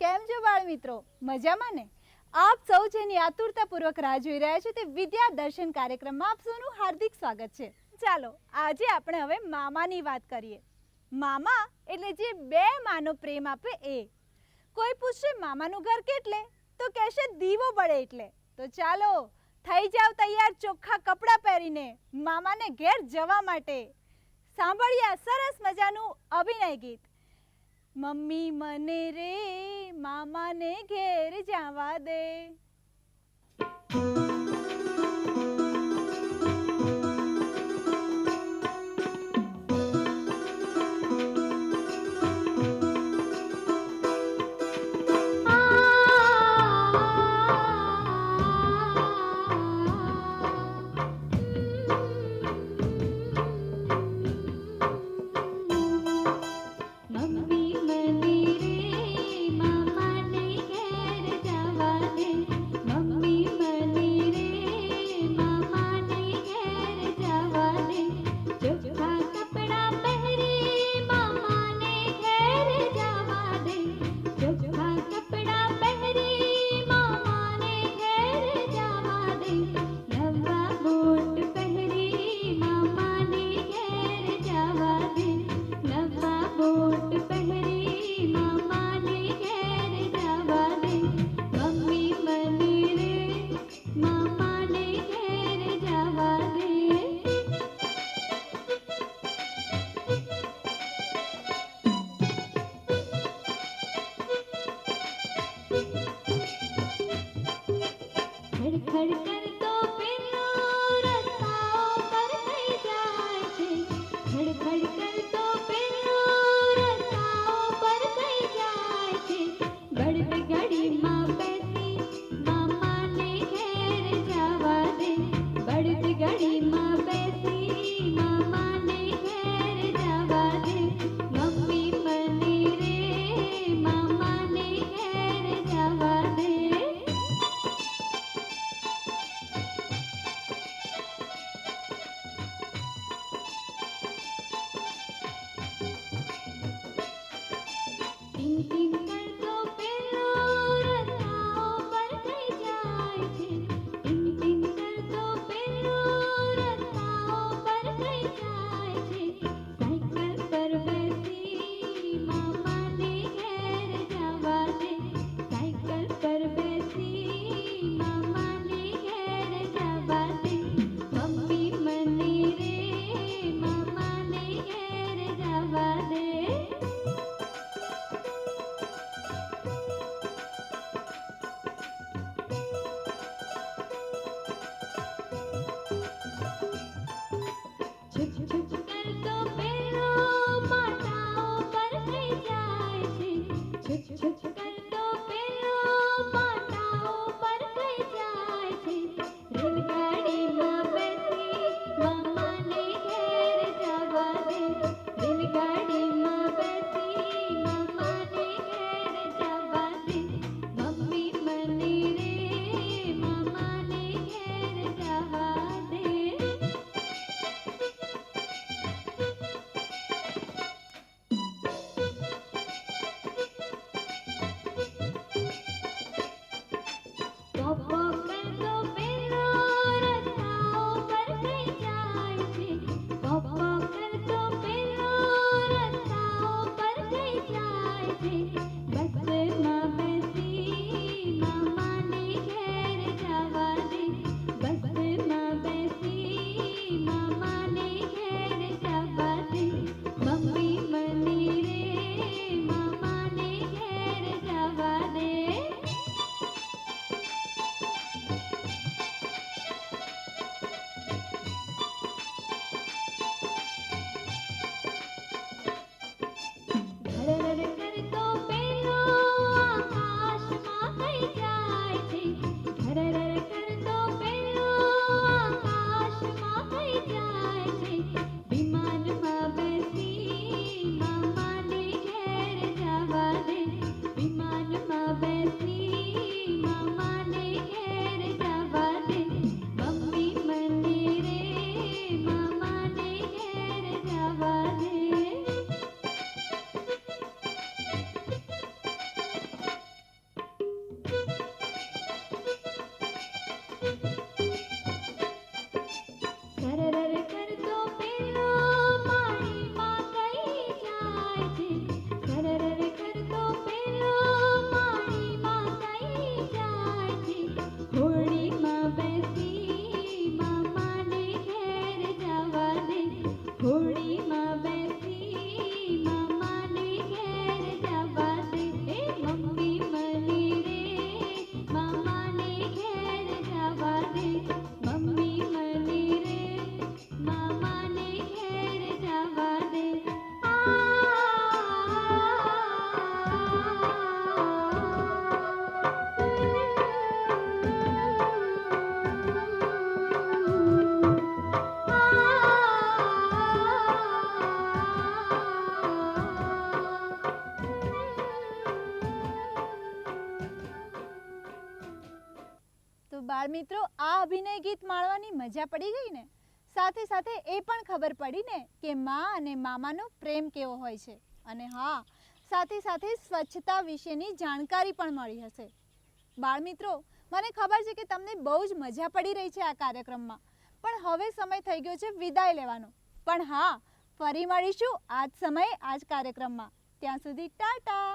કેમ છો બાળ મિત્રો મજામાં ને? આપ સૌ જેની આતુરતાપૂર્વક રાહ જોઈ રહ્યા છો તે વિદ્યા દર્શન કાર્યક્રમમાં આપ સૌનું હાર્દિક સ્વાગત છે. ચાલો, આજે આપણે હવે મામાની વાત કરીએ. મામા એટલે જે બે માનો પ્રેમ આપે એ. કોઈ પૂછશે, મામાનું ઘર કેટલે? તો કહેશે, દીવો બળે એટલે. તો ચાલો, થઈ જાવ તૈયાર ચોખ્ખા કપડાં પહેરીને મામાને ઘેર જવા માટે. સાંભળ્યા સરસ મજાનું અભિનય ગીત. મમ્મી મને રે મામાને ઘેર જવા દે. ಮಮ બાળમિત્રો આ અભિનય ગીત માણવાની મજા પડી ગઈ ને? સાથે સાથે એ પણ ખબર પડી ને કે મા અને મામાનો પ્રેમ કેવો હોય છે. અને હા, સાથે સાથે સ્વચ્છતા વિશેની જાણકારી પણ મળી હશે. બાળમિત્રો મને ખબર છે કે તમને બહુ જ મજા પડી રહી છે આ કાર્યક્રમમાં. પણ હવે સમય થઈ ગયો છે વિદાય લેવાનો. પણ હા, ફરી મળીશું આજ સમયે આજ કાર્યક્રમમાં. ત્યાં સુધી ટાટા!